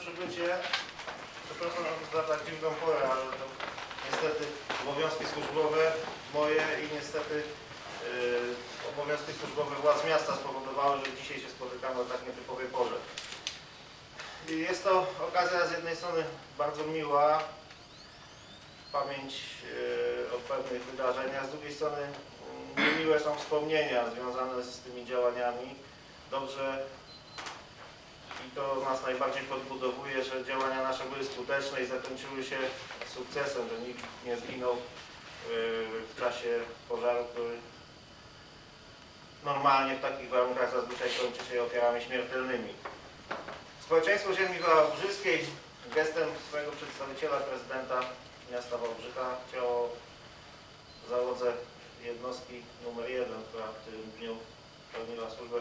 przybycie. Przepraszam za tak dziwną porę, ale to niestety obowiązki służbowe moje i niestety yy, obowiązki służbowe władz miasta spowodowały, że dzisiaj się spotykamy o tak nietypowej porze. I jest to okazja z jednej strony bardzo miła, pamięć yy, o pewnych wydarzeniach, z drugiej strony niemiłe są wspomnienia związane z tymi działaniami. Dobrze i to nas najbardziej podbudowuje, że działania nasze były skuteczne i zakończyły się sukcesem, że nikt nie zginął yy, w czasie pożaru, który normalnie w takich warunkach zazwyczaj kończy się ofiarami śmiertelnymi. Społeczeństwo Ziemi Wałbrzyskiej gestem swojego przedstawiciela, prezydenta miasta Wałbrzycha chciało załodze jednostki numer jeden, która w tym dniu pełniła służbę,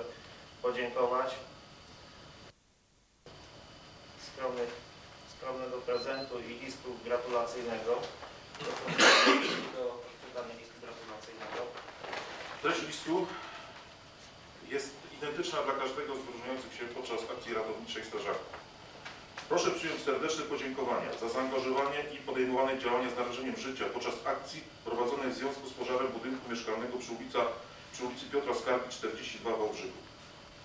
podziękować. Skromny, skromnego prezentu i listu gratulacyjnego. Do czytania listu gratulacyjnego. Treść listu jest identyczna dla każdego z wyróżniających się podczas akcji ratowniczej strażaków. Proszę przyjąć serdeczne podziękowania za zaangażowanie i podejmowane działania z narażeniem życia podczas akcji prowadzonej w związku z pożarem budynku mieszkalnego przy, ulica, przy ulicy Piotra Skargi 42 w Wałbrzychu.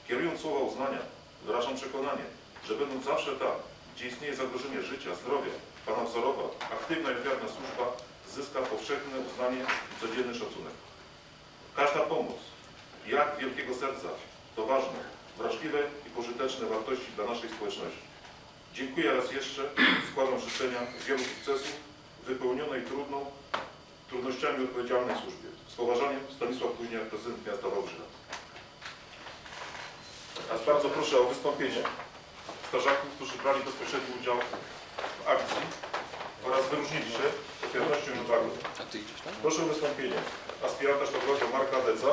Kierując słowa uznania, wyrażam przekonanie, że będąc zawsze tam, gdzie istnieje zagrożenie życia, zdrowia, Pana wzorowa, aktywna i ofiarna służba zyska powszechne uznanie i codzienny szacunek. Każda pomoc, jak wielkiego serca, to ważne, wrażliwe i pożyteczne wartości dla naszej społeczności. Dziękuję raz jeszcze, składam życzenia wielu sukcesów, wypełnionej trudną, trudnościami odpowiedzialnej służbie. Z poważaniem Stanisław Kuźniak, prezydent miasta Wałbrzycha. A bardzo proszę o wystąpienie strażaków, którzy brali bezpośredni udział w akcji oraz wyróżnili się ofiarnością i odwagą. Proszę o wystąpienie aspiranta sztabowego Marka Deca.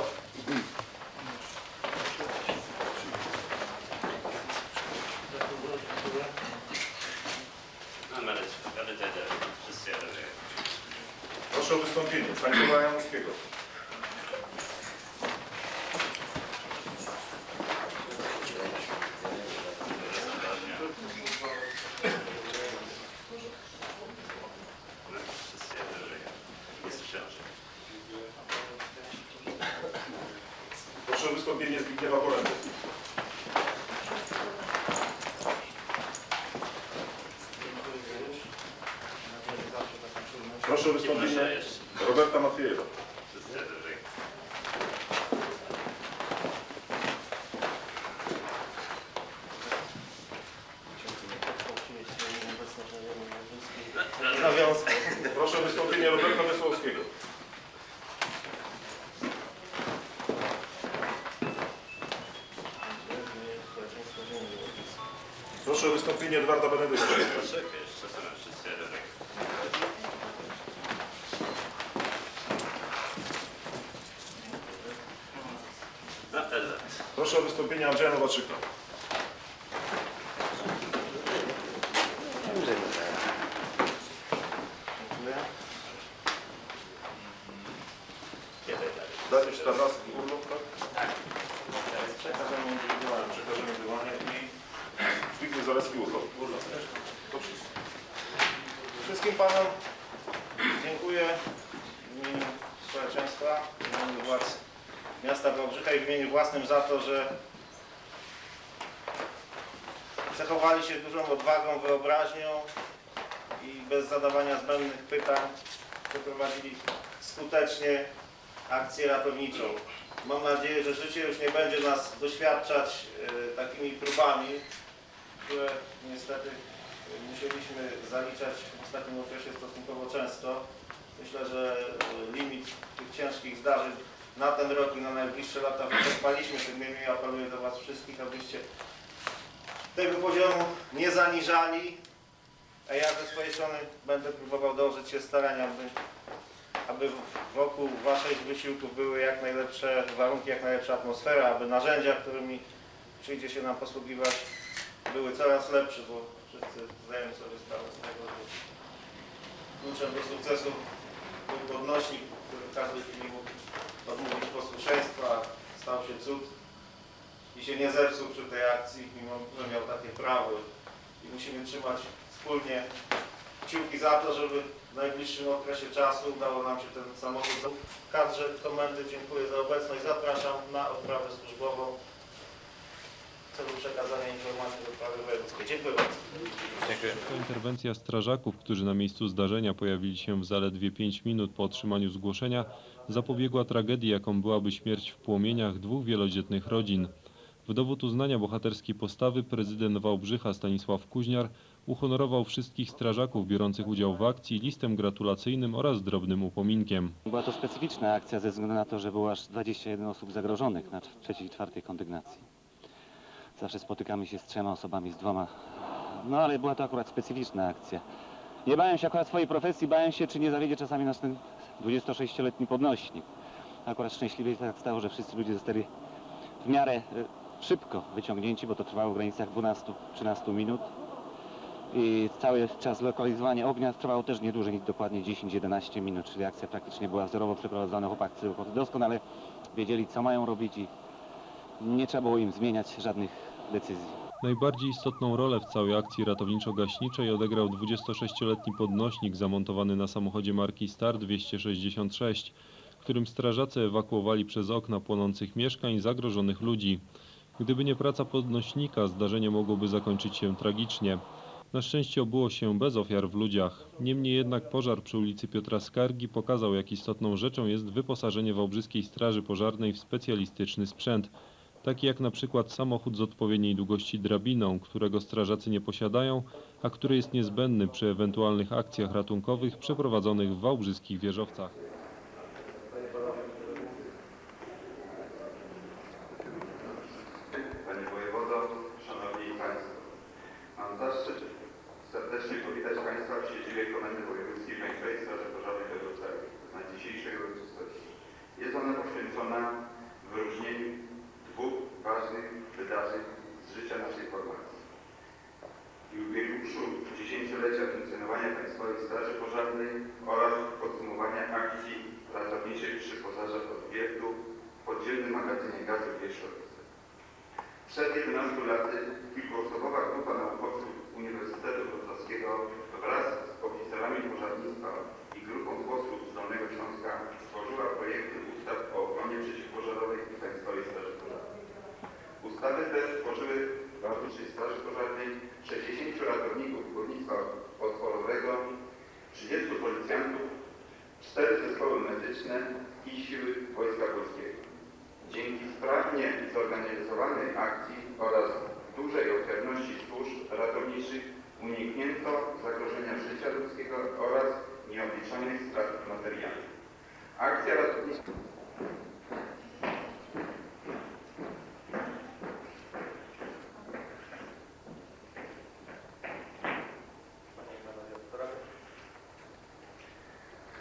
No, ale ale te, te, wszyscy jadą. Proszę o wystąpienie Stanisława Janowskiego. No, wszyscy jadą. Jest książek. Proszę o wystąpienie Zbigniewa Poręby. Dziękuję już. Nadzieję, że zawsze taka czujność. Proszę o wystąpienie. Roberta. Nawiązku. Proszę o wystąpienie Roberta Wysłowskiego. Proszę o wystąpienie Edwarda Benedykta. Poczekaj, jeszcze są wszyscy jadą. No, Ela. Proszę o wystąpienie Andrzeja Nowaczyka. Dariusz Tarnowski, urlop, tak? Przekażenie wyłania i Zbigniew Zaleski, urlop. Urlop też. To wszystko. Wszystkim Panom dziękuję w imieniu społeczeństwa, w imieniu władz miasta Wałbrzycha i w imieniu własnym za to, że cechowali się dużą odwagą, wyobraźnią i bez zadawania zbędnych pytań przeprowadzili skutecznie akcję ratowniczą. Mam nadzieję, że życie już nie będzie nas doświadczać e, takimi próbami, które niestety musieliśmy zaliczać w ostatnim okresie stosunkowo często. Myślę, że limit tych ciężkich zdarzeń na ten rok i na najbliższe lata wyczerpaliśmy. Tym niemniej apeluję do Was wszystkich, abyście tego poziomu nie zaniżali, a ja ze swojej strony będę próbował dołożyć się starań, aby, aby wokół Waszych wysiłków były jak najlepsze warunki, jak najlepsza atmosfera, aby narzędzia, którymi przyjdzie się nam posługiwać, były coraz lepsze, bo wszyscy zdajemy sobie sprawę z tego, że kluczem do sukcesu był podnośnik, który w każdej chwili mógł odmówić posłuszeństwa, stał się cud i się nie zepsuł przy tej akcji, mimo że miał takie prawo. i musimy trzymać wspólnie kciuki za to, żeby w najbliższym okresie czasu udało nam się ten samochód kadrze komendy. Dziękuję za obecność. Zapraszam na odprawę służbową w celu przekazania informacji do sprawy wojewódzkiej. Dziękuję bardzo. To interwencja strażaków, którzy na miejscu zdarzenia pojawili się w zaledwie 5 minut po otrzymaniu zgłoszenia, zapobiegła tragedii, jaką byłaby śmierć w płomieniach dwóch wielodzietnych rodzin. W dowód uznania bohaterskiej postawy prezydent Wałbrzycha Stanisław Kuźniar uhonorował wszystkich strażaków biorących udział w akcji listem gratulacyjnym oraz drobnym upominkiem. Była to specyficzna akcja ze względu na to, że było aż 21 osób zagrożonych na trzeciej i czwartej kondygnacji. Zawsze spotykamy się z trzema osobami, z dwoma. No ale była to akurat specyficzna akcja. Nie bałem się akurat swojej profesji, bałem się, czy nie zawiedzie czasami nasz ten 26-letni podnośnik. Akurat szczęśliwie tak stało, że wszyscy ludzie zostali w miarę e, szybko wyciągnięci, bo to trwało w granicach 12-13 minut. I cały czas lokalizowania ognia trwało też nie dłużej dokładnie 10-11 minut, czyli akcja praktycznie była wzorowo przeprowadzona. Chłopacy doskonale wiedzieli, co mają robić i nie trzeba było im zmieniać żadnych decyzji. Najbardziej istotną rolę w całej akcji ratowniczo-gaśniczej odegrał 26-letni podnośnik zamontowany na samochodzie marki Star 266, którym strażacy ewakuowali przez okna płonących mieszkań zagrożonych ludzi. Gdyby nie praca podnośnika, zdarzenie mogłoby zakończyć się tragicznie. Na szczęście obyło się bez ofiar w ludziach. Niemniej jednak pożar przy ulicy Piotra Skargi pokazał, jak istotną rzeczą jest wyposażenie Wałbrzyskiej Straży Pożarnej w specjalistyczny sprzęt, taki jak na przykład samochód z odpowiedniej długości drabiną, którego strażacy nie posiadają, a który jest niezbędny przy ewentualnych akcjach ratunkowych przeprowadzonych w wałbrzyskich wieżowcach. Panie Wojewodo, Szanowni Państwo. Mam zaszczyt serdecznie powitać Państwa w siedzibie Komendy Wojewódzkiej Państwowej Straży Pożarnej we Wrocławiu na dzisiejszej uroczystości. Jest ona poświęcona wyróżnieniu dwóch ważnych wydarzeń z życia naszej formacji. Jubileuszu dziesięciolecia funkcjonowania Państwowej Straży Pożarnej oraz podsumowania akcji ratowniczej przy pożarze od wiertu w podziemnym Przed 11 laty kilkuosobowa grupa naukowców Uniwersytetu Wrocławskiego wraz z oficerami pożarnictwa i grupą posłów z Dolnego Śląska stworzyła projekty ustaw o ochronie przeciwpożarowej i Państwowej Straży Pożarnej. Ustawy te stworzyły w Wałbrzyskiej Straży Pożarnej 60 ratowników górnictwa otworowego, 30 policjantów, 4 zespoły medyczne i siły Wojska Polskiego. Dzięki sprawnie zorganizowanej akcji oraz dużej ofiarności służb ratowniczych uniknięto zagrożenia życia ludzkiego oraz nieobliczonych strat materialnych. Akcja ratownicza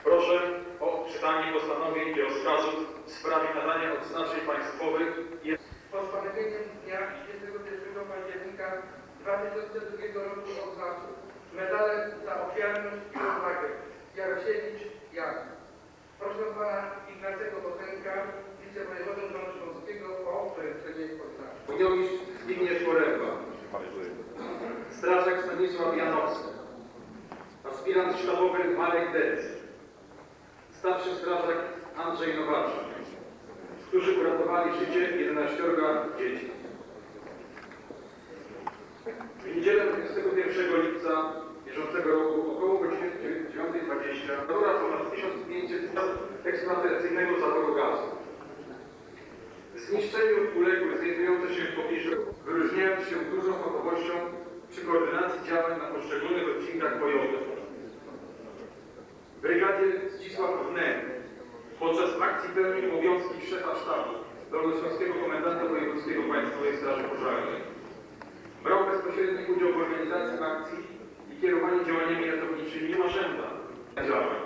Proszę o czytanie postanowień i rozkazów w sprawie nadania odznaczeń państwowych i Postanowieniem dnia 31 października 2002 roku oznaczył medalem za ofiarność i odwagę Jarosiewicz Jan. Proszę pana Ignacego Bosenka, wicewojewodę Dolnośląskiego o przejęcie odznaczeń. Wojownisz Zbigniew Poręba, strażak Stanisław Janowski, aspirant sztabowy Marek Dec, starszy strażak Andrzej Nowaczek, którzy uratowali życie 11 dzieci. W niedzielę 21 lipca bieżącego roku około godziny 9.20 dobra ponad 1500 eksploatacyjnego zaworu gazu. Zniszczeniu uległy znajdujące się w pobliżu, wyróżniając się dużą fachowością przy koordynacji działań na poszczególnych Zdzisław Wnem podczas akcji pełnił obowiązki szefa sztabu Dolnośląskiego Komendanta Wojewódzkiego Państwowej Straży Pożarnej. Brał bezpośredni udział w organizacji akcji i kierowaniu działaniami ratowniczymi Maszęta działań.